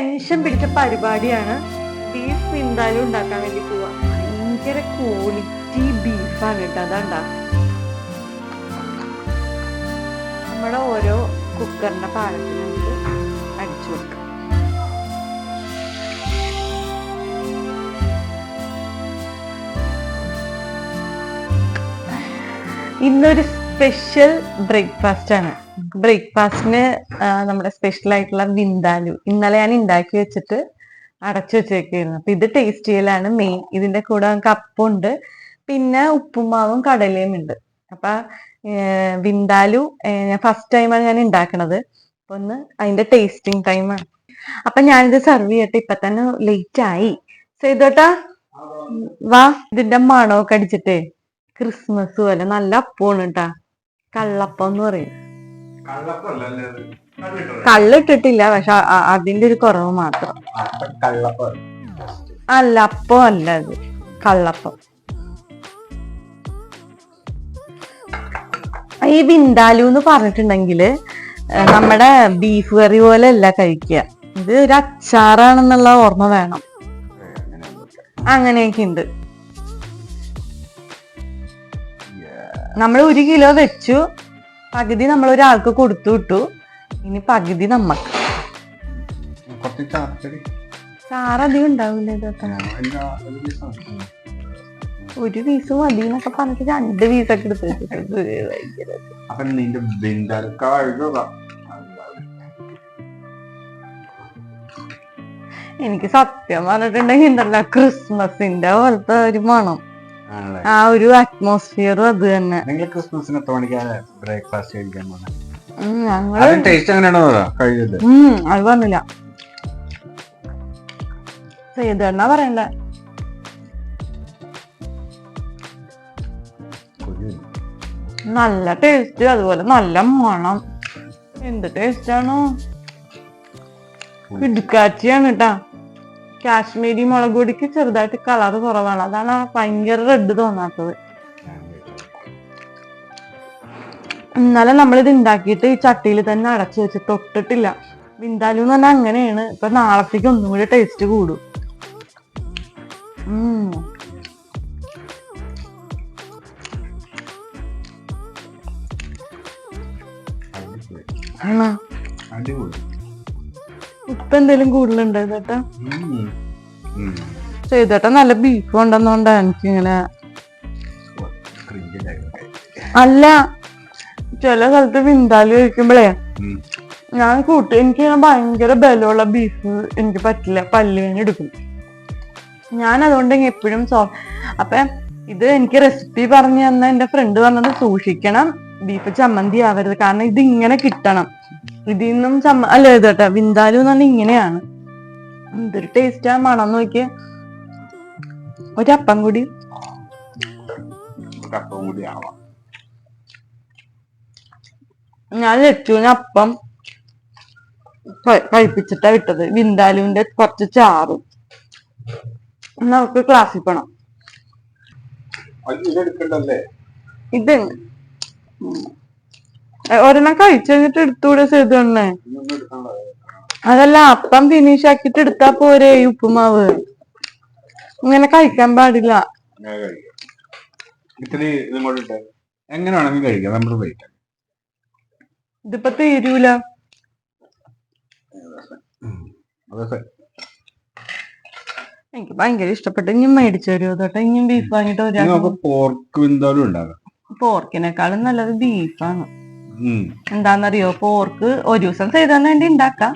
Tension പിടിച്ച പരിപാടിയാണ് beef വിന്താലും ഉണ്ടാക്കാൻ വേണ്ടി പോവാ. ഭയങ്കര ക്വാളിറ്റി ബീഫാണ് കേട്ടോ അതാണ്ടാ നമ്മുടെ ഓരോ കുക്കറിന്റെ പാലത്തിനകത്ത് അടിച്ചു കൊടുക്കാം. ഇന്നൊരു സ്പെഷ്യൽ ബ്രേക്ക്ഫാസ്റ്റ് ആണ്. ബ്രേക്ക്ഫാസ്റ്റിന് നമ്മുടെ സ്പെഷ്യൽ ആയിട്ടുള്ള വിന്താലു. ഇന്നലെ ഞാൻ ഉണ്ടാക്കി വെച്ചിട്ട് അടച്ചു വെച്ചേക്കായിരുന്നു അപ്പൊ ഇത് ടേസ്റ്റ് ചെയ്യലാണ് മെയിൻ ഇതിന്റെ കൂടെ നമുക്ക് അപ്പുണ്ട് പിന്നെ ഉപ്പുമാവും കടലയും ഉണ്ട്. അപ്പൊ വിന്താലു ഫസ്റ്റ് ടൈമാണ് ഞാൻ ഉണ്ടാക്കണത് അപ്പൊ ഒന്ന് അതിന്റെ ടേസ്റ്റിംഗ് ടൈമാണ് അപ്പൊ ഞാനിത് സെർവ് ചെയ്തിട്ട് ഇപ്പൊ തന്നെ ലേറ്റ് ആയി. ചെയ്തോട്ടാ വാ. ഇതിന്റെ മണമൊക്കെ അടിച്ചിട്ടേ. ക്രിസ്മസ് പോലെ നല്ല അപ്പമാണ് കേട്ടാ കള്ളപ്പം എന്ന് പറയും? കള്ളിട്ടിട്ടില്ല പക്ഷെ അതിന്റെ ഒരു കുറവ് മാത്രം. കള്ളപ്പം അല്ല? അപ്പം അല്ല അത് കള്ളപ്പം. ഈ വിന്താലു എന്ന് പറഞ്ഞിട്ടുണ്ടെങ്കിൽ നമ്മുടെ ബീഫ് കറി പോലെ അല്ല കഴിക്കുക. ഇത് ഒരു അച്ചാറാണെന്നുള്ള ഓർമ്മ വേണം. അങ്ങനെയൊക്കെ ഉണ്ട്. നമ്മൾ ഒരു കിലോ വെച്ചു. പകുതി നമ്മൾ ഒരാൾക്ക് കൊടുത്തു വിട്ടു. ഇനി പകുതി നമ്മക്ക്. ഉണ്ടാവില്ല ഒരു പീസ് മതി എന്നൊക്കെ പറഞ്ഞിട്ട് രണ്ട് പീസൊക്കെ എടുത്ത് വെച്ചിട്ടുണ്ട്. എനിക്ക് സത്യം പറഞ്ഞിട്ടുണ്ടെങ്കിൽ ഉണ്ടല്ലോ ക്രിസ്മസിന്റെ പോലത്തെ ഒരു മണം. ആ ഒരു അറ്റ്മോസ്ഫിയറും അത് തന്നെ. നിങ്ങൾ ക്രിസ്മസിന് എത്ര മണിക്കാണ് ബ്രേക്ക്ഫാസ്റ്റ് കഴിക്കാൻ പോകുന്നത് ടേസ്റ്റ് അത് പറഞ്ഞില്ല. ചെയ്തെണ്ണ പറയണ്ട? നല്ല ടേസ്റ്റ് അതുപോലെ നല്ല മണം. എന്ത് ടേസ്റ്റ് ആണോ? ഇടുക്കാച്ചിയാണ് കേട്ടാ കാശ്മീരി മുളക് പൊടിക്ക് ചെറുതായിട്ട് കളർ കുറവാണ്. അതാണ് ഭയങ്കര റെഡ് തോന്നാത്തത്. ഇന്നലെ നമ്മളിത് ഉണ്ടാക്കിയിട്ട് ഈ ചട്ടിയിൽ തന്നെ അടച്ചു വെച്ച് തൊട്ടിട്ടില്ല. വിന്താലു എന്ന് പറഞ്ഞാൽ അങ്ങനെയാണ്. ഇപ്പൊ നാളത്തേക്ക് ഒന്നും കൂടി ടേസ്റ്റ് കൂടും. അടിപൊളി. ഉപ്പ് എന്തേലും കൂടുതലുണ്ടോ ചേട്ടാ. ചെയ്തേട്ടാ നല്ല ബീഫ് ഉണ്ടെന്നോണ്ടാ എനിക്കിങ്ങനെ. അല്ല ചില സ്ഥലത്ത് വിന്താലി കഴിക്കുമ്പോഴേ. ഞാൻ കൂട്ടി എനിക്ക് ഭയങ്കര ബലമുള്ള ബീഫ് എനിക്ക് പറ്റില്ല പല്ലുവേന എടുക്കും ഞാൻ അതുകൊണ്ട് എപ്പോഴും സോ അപ്പൊ ഇത് എനിക്ക് റെസിപ്പി പറഞ്ഞു തന്ന എന്റെ ഫ്രണ്ട് പറഞ്ഞത് സൂക്ഷിക്കണം ബീഫ് ചമ്മന്തി ആവരുത് കാരണം ഇത് ഇങ്ങനെ കിട്ടണം ഇതിൽ നിന്നും ചമ്മ അല്ല ഇത് വിന്താലു എന്ന് പറഞ്ഞാൽ ഇങ്ങനെയാണ്. എന്തൊരു ടേസ്റ്റാ മണം നോക്കിയ. ഒരപ്പം കൂടി. ഞാൻ ലച്ചുവിന് അപ്പം കഴിപ്പിച്ചിട്ടാ വിട്ടത്. വിന്താലുവിന്റെ കുറച്ച് ചാറും. നമുക്ക് ക്ലാസ്സിൽ പോണം. ഇത് ഒരെണ്ണം കഴിച്ചു കഴിഞ്ഞിട്ട് എടുത്തുകൂടെ ചെയ്തു തന്നെ ഇതൊന്നും എടുക്കണ്ട അതല്ല അപ്പം ഫിനിഷ് ആക്കിട്ട് എടുത്താ പോരെ ഈ ഉപ്പുമാവ്. ഇങ്ങനെ കഴിക്കാൻ പാടില്ല. കഴിക്കാം. വെയിറ്റ് ഇതിപ്പോ തീരൂല. എനിക്ക് ഭയങ്കര ഇഷ്ടപ്പെട്ടു. ഇനി മേടിച്ചു തരുമോ തോട്ടെ ഇനിയും ബീഫ് വാങ്ങിട്ട് പോർക്ക് എന്തായാലും ഉണ്ടാകാം പോർക്കിനേക്കാളും നല്ലത് ബീഫാണ് ഉം. എന്താന്നറിയോ? പോർക്ക് ഒരു ദിവസം ചെയ്താൽ വേണ്ടി ഉണ്ടാക്കാം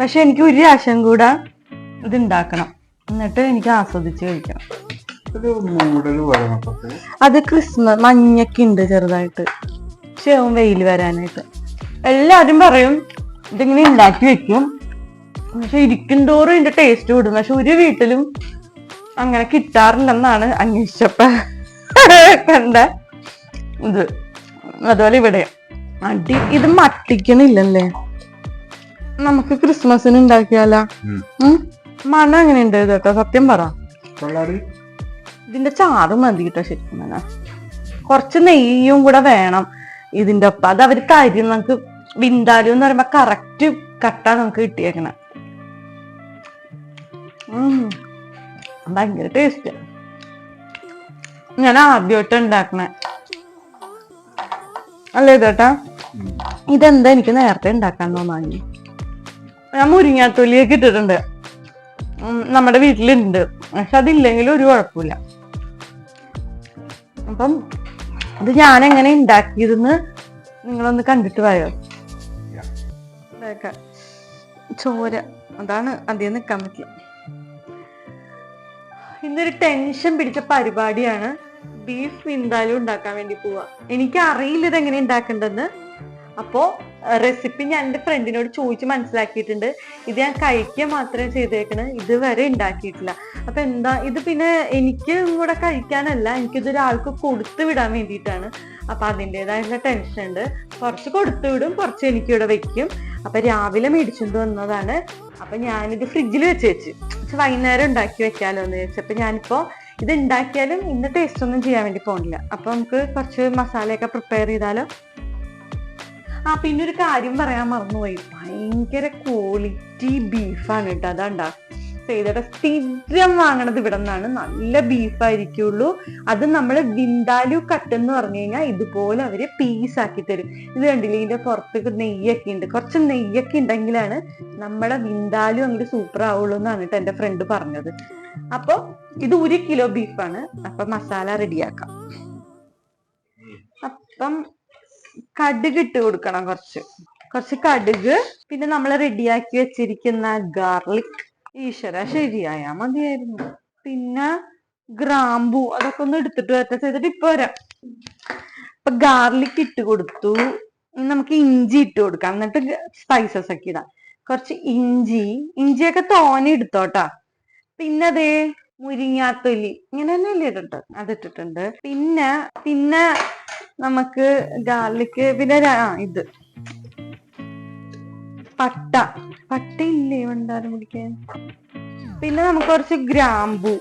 പക്ഷെ എനിക്ക് ഒരു രാശം കൂടെ ഇത് ഉണ്ടാക്കണം എന്നിട്ട് എനിക്ക് ആസ്വദിച്ച് കഴിക്കണം. അത് ക്രിസ്മസ് മഞ്ഞൊക്കെ ഉണ്ട് ചെറുതായിട്ട് ശേവും വെയിൽ വരാനായിട്ട്. എല്ലാവരും പറയും ഇതിങ്ങനെ ഉണ്ടാക്കി വെക്കും. പക്ഷെ ഇരിക്കും തോറും ഇതിന്റെ ടേസ്റ്റ് കൂടും. പക്ഷെ ഒരു വീട്ടിലും അങ്ങനെ കിട്ടാറില്ലെന്നാണ് അന്വേഷിച്ചപ്പോ കണ്ട ഇത്. അതുപോലെ ഇവിടെ അടി ഇത് മട്ടിക്കണില്ലല്ലേ? നമുക്ക് ക്രിസ്മസിന് ഉണ്ടാക്കിയാലോ? മണം എങ്ങനെ ഉണ്ട് ഇതൊക്കെ? സത്യം പറ. ഇതിന്റെ ചാറ് മതി കേട്ടോ ശരിക്കും. കുറച്ച് നെയ്യും കൂടെ വേണം ഇതിന്റെ ഒപ്പം. അത് അവർ തരും. നമുക്ക് വിന്താലു എന്ന് പറയുമ്പോ കറക്റ്റ് കട്ടാ നമുക്ക് കിട്ടിയേക്കണ. ഭയങ്കര ടേസ്റ്റ് ഞാൻ ആദ്യമായിട്ട് ഉണ്ടാക്കണേ. അല്ലേ ഇതേട്ടാ? ഇതെന്താ എനിക്ക് നേരത്തെ ഉണ്ടാക്കാൻ തോന്നാഞ്ഞു? ഞാൻ മുരിങ്ങാത്തൊലിയൊക്കെ ഇട്ടിട്ടുണ്ട്. നമ്മുടെ വീട്ടിലുണ്ട്. പക്ഷെ അതില്ലെങ്കിലും ഒരു കുഴപ്പമില്ല. അപ്പം ഇത് ഞാൻ എങ്ങനെ ഉണ്ടാക്കിയതെന്ന് നിങ്ങളൊന്ന് കണ്ടിട്ട് പോയോ ചോര. അതാണ് അധികം നിൽക്കാൻ പറ്റില്ല. ഇന്നൊരു ടെൻഷൻ പിടിച്ച പരിപാടിയാണ് ബീഫ് വിന്താലും ഉണ്ടാക്കാൻ വേണ്ടി പോവാ. എനിക്ക് അറിയില്ല ഇത് എങ്ങനെ ഉണ്ടാക്കേണ്ടതെന്ന്. അപ്പോ റെസിപ്പി ഞാൻ എന്റെ ഫ്രണ്ടിനോട് ചോദിച്ച് മനസ്സിലാക്കിയിട്ടുണ്ട്. ഇത് ഞാൻ കഴിക്കുക മാത്രമേ ചെയ്തേക്കണേ ഇതുവരെ ഉണ്ടാക്കിയിട്ടില്ല അപ്പൊ എന്താ ഇത് പിന്നെ എനിക്ക് കൂടെ കഴിക്കാനല്ല എനിക്കിത് ഒരാൾക്ക് കൊടുത്തു വിടാൻ വേണ്ടിയിട്ടാണ്. അപ്പൊ അതിന്റെതായിട്ടുള്ള ടെൻഷൻ ഉണ്ട്. കുറച്ച് കൊടുത്തു വിടും കുറച്ച് എനിക്കിവിടെ വെക്കും. അപ്പൊ രാവിലെ മേടിച്ചുകൊണ്ട് വന്നതാണ്. അപ്പൊ ഞാനിത് ഫ്രിഡ്ജിൽ വെച്ച് വെച്ച് വൈകുന്നേരം ഉണ്ടാക്കി വെക്കാമല്ലോ എന്ന് വെച്ചു ഞാനിപ്പോൾ ഞാനിപ്പോ ഇത് ഉണ്ടാക്കിയാലും ഇന്ന് ടേസ്റ്റ് ഒന്നും ചെയ്യാൻ വേണ്ടി പോകുന്നില്ല അപ്പൊ നമുക്ക് കുറച്ച് മസാലയൊക്കെ പ്രിപ്പയർ ചെയ്താലോ? ആ പിന്നെ ഒരു കാര്യം പറയാൻ മറന്നുപോയി. ഭയങ്കര ക്വാളിറ്റി ബീഫാണ് കേട്ടോ അതാണ്ടാ. ചെയ്തിട്ട് സ്ഥിരം വാങ്ങണത് ഇവിടെ നിന്നാണ് നല്ല ബീഫായിരിക്കുള്ളൂ അത് നമ്മൾ വിന്താലു കട്ട് എന്ന് പറഞ്ഞു കഴിഞ്ഞാൽ ഇതുപോലെ അവർ പീസ് ആക്കി തരും. ഇത് കണ്ടില്ലേ ഇതിന്റെ പുറത്തേക്ക് നെയ്യൊക്കെ ഉണ്ട്. കുറച്ച് നെയ്യൊക്കെ ഉണ്ടെങ്കിലാണ് നമ്മുടെ വിന്താലു അങ്ങോട്ട് സൂപ്പർ ആവുള്ളൂ എന്നാണ് കേട്ടോ എന്റെ ഫ്രണ്ട് പറഞ്ഞത്. അപ്പൊ ഇത് ഒരു കിലോ ബീഫാണ് അപ്പൊ മസാല റെഡിയാക്കാം അപ്പം കടുക് ഇട്ട് കൊടുക്കണം കുറച്ച്. കുറച്ച് കടുക് പിന്നെ നമ്മൾ റെഡിയാക്കി വെച്ചിരിക്കുന്ന ഗാർലിക് ഈശ്വര ശരിയായാ മതിയായിരുന്നു. പിന്നെ ഗ്രാമ്പു അതൊക്കെ ഒന്ന് എടുത്തിട്ട് വരട്ടെ ചെയ്തിട്ട് ഇപ്പൊ വരാം. ഇപ്പൊ ഗാർലിക് ഇട്ട് കൊടുത്തു. നമുക്ക് ഇഞ്ചി ഇട്ട് കൊടുക്കാം. എന്നിട്ട് സ്പൈസസ് ഒക്കെ ഇടാം. കുറച്ച് ഇഞ്ചി. ഇഞ്ചിയൊക്കെ തോനെ എടുത്തോട്ടാ. പിന്നെ അതേ മുരിങ്ങാത്തൊലി ഇങ്ങനെ തന്നെയല്ലേ അത് ഇട്ടിട്ടുണ്ട് പിന്നെ പിന്നെ നമുക്ക് ഗാർലിക്ക് പിന്നെ ആ ഇത്. പട്ട. പട്ട ഇല്ലേ വണ്ടാരം പിടിക്കാൻ പിന്നെ നമുക്ക് കുറച്ച് ഗ്രാമ്പു.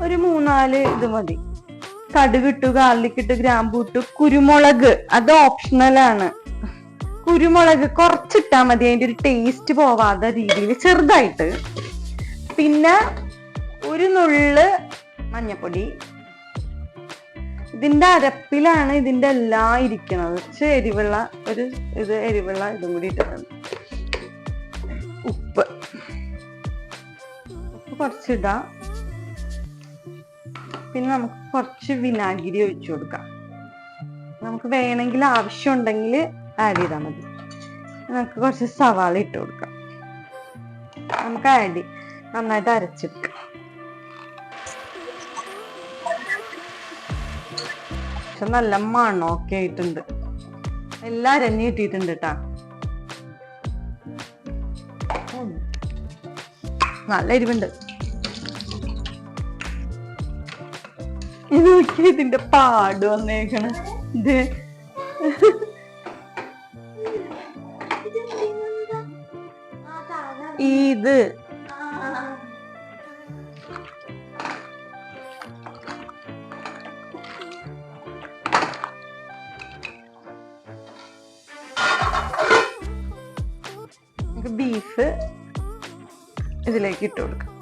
ഒരു മൂന്നാൽ ഇത് മതി. കടുകിട്ടു ഗാർലിക് ഇട്ട് ഗ്രാമ്പു ഇട്ടു കുരുമുളക്. അത് ഓപ്ഷണൽ ആണ്. കുരുമുളക് കുറച്ചിട്ടാൽ മതി അതിന്റെ ഒരു ടേസ്റ്റ് പോവാത്ത രീതിയിൽ ചെറുതായിട്ട്. പിന്നെ ഒരു നുള്ള് മഞ്ഞപ്പൊടി. ഇതിന്റെ അരപ്പിലാണ് ഇതിന്റെ എല്ലാം ഇരിക്കുന്നത്. കുറച്ച് എരിവുള്ള ഒരു ഇത് എരിവുള്ള ഇതും കൂടി ഇട്ടിട്ടുണ്ട്. ഉപ്പ്. ഉപ്പ് കുറച്ചിടാം. പിന്നെ നമുക്ക് കുറച്ച് വിനാഗിരി ഒഴിച്ചു കൊടുക്കാം. നമുക്ക് വേണമെങ്കിൽ ആവശ്യമുണ്ടെങ്കിൽ ആഡ് ചെയ്താൽ മതി. നമുക്ക് കുറച്ച് സവാള ഇട്ട് കൊടുക്കാം. നമുക്ക് ആഡ് നന്നായിട്ട് അരച്ചെടുക്കാം. പക്ഷെ നല്ല മണമൊക്കെ ആയിട്ടുണ്ട്. എല്ലാം അരഞ്ഞു കിട്ടിയിട്ടുണ്ട് കേട്ടാ. നല്ല എരിവുണ്ട്. ഇത് നോക്കി ഇതിന്റെ പാട് വന്നേക്കണേ. ഇത്. ബീഫ് ഇതിലേക്ക് ഇട്ട് കൊടുക്കുക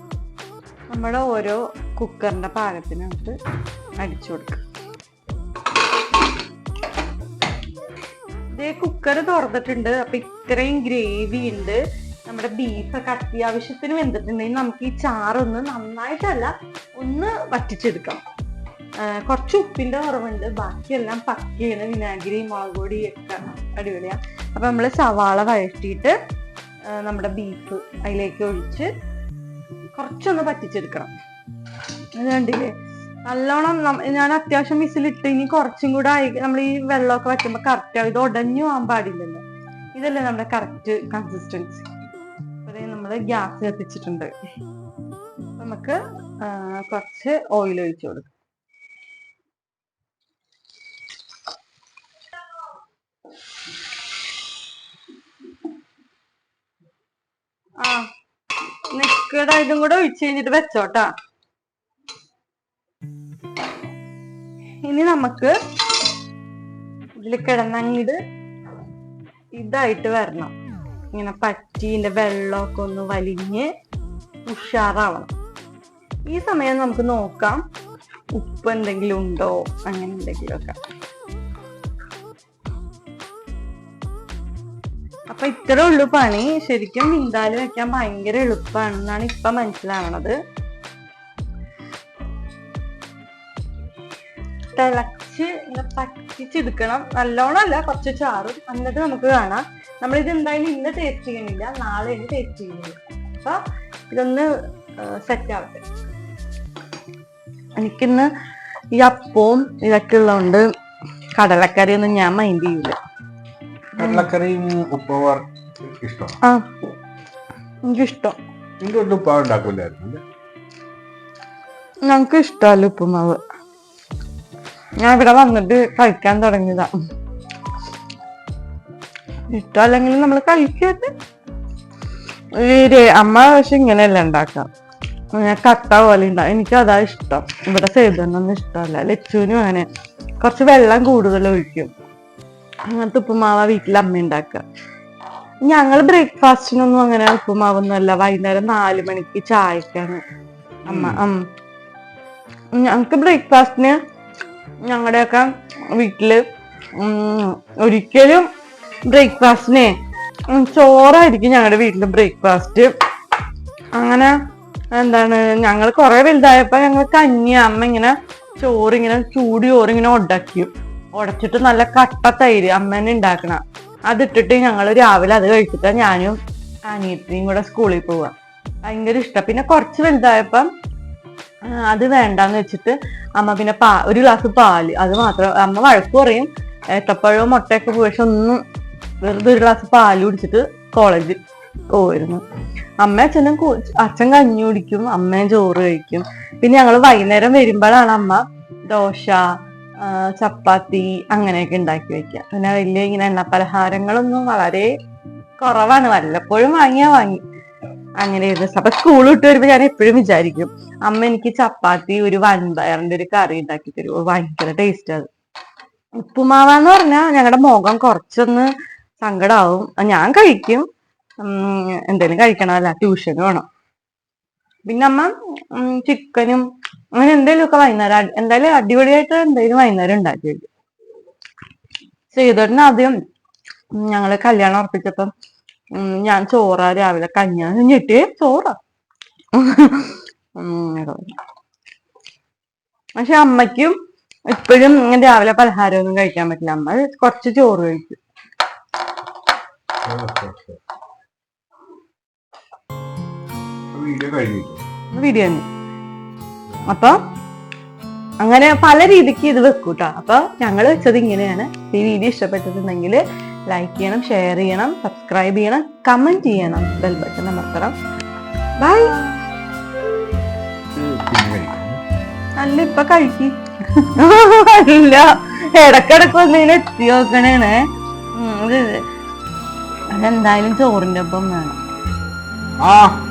നമ്മുടെ ഓരോ കുക്കറിന്റെ പാകത്തിനകത്ത് അടിച്ചു കൊടുക്കുക ഇതേ കുക്കർ തുറന്നിട്ടുണ്ട്. അപ്പം ഇത്രയും ഗ്രേവി ഉണ്ട്. നമ്മുടെ ബീഫൊക്കെ അത്യാവശ്യത്തിന് വെന്തിട്ടുണ്ടെങ്കിൽ നമുക്ക് ഈ ചാറൊന്ന് നന്നായിട്ടല്ല ഒന്ന് വറ്റിച്ചെടുക്കാം കുറച്ച് ഉപ്പിന്റെ കുറവുണ്ട്. ബാക്കിയെല്ലാം പക്കയാണ് വിനാഗിരി മുളക് പൊടി ഒക്കെ അടിപൊളിയാണ് അപ്പൊ നമ്മൾ സവാള വഴറ്റിയിട്ട് നമ്മുടെ ബീഫ് അതിലേക്ക് ഒഴിച്ച് കുറച്ചൊന്ന് പറ്റിച്ചെടുക്കണം അത് കണ്ടില്ലേ? നല്ലോണം ഞാൻ അത്യാവശ്യം വിസിലിട്ട് ഇനി കുറച്ചും കൂടെ ആയി നമ്മൾ ഈ വെള്ളമൊക്കെ വയ്ക്കുമ്പോൾ കറക്റ്റ് ആവും ഇത് ഉടഞ്ഞു പോകാൻ പാടില്ലല്ലോ. ഇതല്ലേ നമ്മുടെ കറക്റ്റ് കൺസിസ്റ്റൻസി നമ്മൾ ഗ്യാസ് കത്തിച്ചിട്ടുണ്ട്. നമുക്ക് കുറച്ച് ഓയിൽ ഒഴിച്ചു കൊടുക്കാം. ആ നിക്കട ഇതും കൂടെ ഒഴിച്ചു കഴിഞ്ഞിട്ട് വെച്ചോട്ടാ. ഇനി നമുക്ക് ഇതിൽ കിടന്നങ്ങിട് ഇതായിട്ട് വരണം. ഇങ്ങനെ പറ്റീന്റെ വെള്ളമൊക്കെ ഒന്ന് വലിഞ്ഞ് ഉഷാറാവണം. ഈ സമയം നമുക്ക് നോക്കാം. ഉപ്പ് എന്തെങ്കിലും ഉണ്ടോ? അങ്ങനെ എന്തെങ്കിലുമൊക്കെ. അപ്പൊ ഇത്ര ഉള്ളു പണി. ശരിക്കും മിന്താൽ വെക്കാൻ ഭയങ്കര എളുപ്പമാണെന്നാണ് ഇപ്പൊ മനസ്സിലാവണത്. തിളച്ച് ഇങ്ങനെ പറ്റിച്ചെടുക്കണം. നല്ലോണം അല്ല കുറച്ച് ചാറും. എന്നിട്ട് നമുക്ക് കാണാം. നമ്മളിത് എന്തായാലും ഇന്ന് ടേസ്റ്റ് ചെയ്യുന്നില്ല നാളെ ഇന്ന് ടേസ്റ്റ് ചെയ്യുന്നില്ല. അപ്പൊ ഇതൊന്ന് സെറ്റ് ആവട്ടെ. എനിക്കിന്ന് ഈ അപ്പവും ഇതൊക്കെ ഉള്ളതുകൊണ്ട് കടലക്കറി ഒന്നും ഞാൻ മൈൻഡ് ചെയ്യില്ല ആ എനിക്കിഷ്ടം. ഉണ്ടാക്കൂലായിരുന്നു അല്ലേ? ഞങ്ങക്ക് ഇഷ്ടമല്ല ഉപ്പുമാവ്. ഞാൻ ഇവിടെ വന്നിട്ട് കഴിക്കാൻ തുടങ്ങിയതാ. ഇഷ്ടമല്ലെങ്കിൽ നമ്മൾ കഴിക്കരുത്. ഈ അമ്മ പക്ഷെ ഇങ്ങനെയല്ല ഉണ്ടാക്കാം ഞാൻ കട്ട പോലെ ഉണ്ടാവും എനിക്ക് അതാ ഇഷ്ടം. ഇവിടെ സേതൊന്നും ഇഷ്ടമല്ല ലച്ചുവിനും അങ്ങനെ. കുറച്ച് വെള്ളം കൂടുതൽ ഒഴിക്കും. അങ്ങനത്തെ ഉപ്പുമാവ വീട്ടിൽ അമ്മ ഉണ്ടാക്കുക. ഞങ്ങൾ ബ്രേക്ക്ഫാസ്റ്റിനൊന്നും അങ്ങനെ ഉപ്പുമാവൊന്നും അല്ല വൈകുന്നേരം നാല് മണിക്ക് ചായക്കാണ് അമ്മ ഉം. ഞങ്ങക്ക് ബ്രേക്ക്ഫാസ്റ്റിന് ഞങ്ങളുടെയൊക്കെ വീട്ടിൽ ഒരിക്കലും ബ്രേക്ക്ഫാസ്റ്റിനെ ചോറായിരിക്കും ഞങ്ങളുടെ വീട്ടിലെ ബ്രേക്ക്ഫാസ്റ്റ്. അങ്ങനെ എന്താണ് ഞങ്ങൾ കുറെ വലുതായപ്പോ ഞങ്ങൾ കഞ്ഞി അമ്മ ഇങ്ങനെ ചോറ് ഇങ്ങനെ ചൂടി ചോറ് ഇങ്ങനെ ഉടക്കും ഉടച്ചിട്ട് നല്ല കട്ട തൈര് അമ്മേനെ ഉണ്ടാക്കണ അതിട്ടിട്ട് ഞങ്ങൾ രാവിലെ അത് കഴിച്ചിട്ടാ ഞാനും അനിയത്തിയും കൂടെ സ്കൂളിൽ പോവാ. ഭയങ്കര ഇഷ്ടം. പിന്നെ കുറച്ച് വലുതായപ്പം അത് വേണ്ടാന്ന് വെച്ചിട്ട് അമ്മ പിന്നെ പാ ഒരു ഗ്ലാസ് പാൽ. അത് മാത്രം അമ്മ വഴക്ക് പറയും ഏത്തപ്പഴവും മുട്ടയൊക്കെ പോയി പക്ഷെ ഒന്നും വെറുതെ ഒരു ഗ്ലാസ് പാൽ കുടിച്ചിട്ട് കോളേജിൽ പോയിരുന്നു. അമ്മ അച്ഛനും അച്ഛൻ കഞ്ഞി കുടിക്കും അമ്മയും ചോറ് കഴിക്കും. പിന്നെ ഞങ്ങൾ വൈകുന്നേരം വരുമ്പോഴാണ് അമ്മ ദോശ ചപ്പാത്തി അങ്ങനെയൊക്കെ ഉണ്ടാക്കി വെക്കുക. പിന്നെ വലിയ ഇങ്ങനെ എണ്ണ പലഹാരങ്ങളൊന്നും വളരെ കുറവാണ്. വല്ലപ്പോഴും വാങ്ങിയാ വാങ്ങി. അങ്ങനെ ഇരുന്നു അപ്പൊ സ്കൂൾ വിട്ട് വരുമ്പോ ഞാൻ എപ്പോഴും വിചാരിക്കും അമ്മ എനിക്ക് ചപ്പാത്തി ഒരു വൻപയറിന്റെ ഒരു കറി ഉണ്ടാക്കി തരുമോ? ഭയങ്കര ടേസ്റ്റ് അത്. ഉപ്പുമാവാന്ന് പറഞ്ഞാൽ ഞങ്ങളുടെ മുഖം കുറച്ചൊന്ന് സങ്കടാവും. ഞാൻ കഴിക്കും. എന്തേലും കഴിക്കണമല്ല ട്യൂഷന് വേണം പിന്നെ അമ്മ ചിക്കനും അങ്ങനെ എന്തേലും ഒക്കെ വൈകുന്നേരം എന്തായാലും അടിപൊളിയായിട്ട് എന്തേലും വൈകുന്നേരം ഉണ്ടാക്കി ശ്രീധരന് ആദ്യം ഞങ്ങൾ കല്യാണം ഉറപ്പിച്ചപ്പം ഞാൻ ചോറാ രാവിലെ കഞ്ഞാ ഞെട്ടി ചോറാ. പക്ഷെ അമ്മയ്ക്കും ഇപ്പോഴും രാവിലെ പലഹാരമൊന്നും കഴിക്കാൻ പറ്റില്ല. അമ്മ കുറച്ച് ചോറ് കഴിക്കും. വീഡിയോ കഴിഞ്ഞിട്ട്. ബിരിയാണി അപ്പൊ അങ്ങനെ പല രീതിക്ക് ഇത് വെക്കൂട്ടോ. അപ്പൊ ഞങ്ങൾ വെച്ചത് ഇങ്ങനെയാണ്. ഈ വീഡിയോ ഇഷ്ടപ്പെട്ടിട്ടുണ്ടെങ്കിൽ ലൈക്ക് ചെയ്യണം ഷെയർ ചെയ്യണം സബ്സ്ക്രൈബ് ചെയ്യണം കമന്റ് ചെയ്യണം ബെൽ ബട്ടൺ അമർത്തണം. ബൈ അല്ല ഇപ്പൊ കഴിക്കി. അല്ല ഇടക്കിടക്ക് ഒന്നിങ്ങനെ എത്തി നോക്കണേണേ. അതെന്തായാലും ചോറിന്റെ ഒപ്പം വേണം. ആ.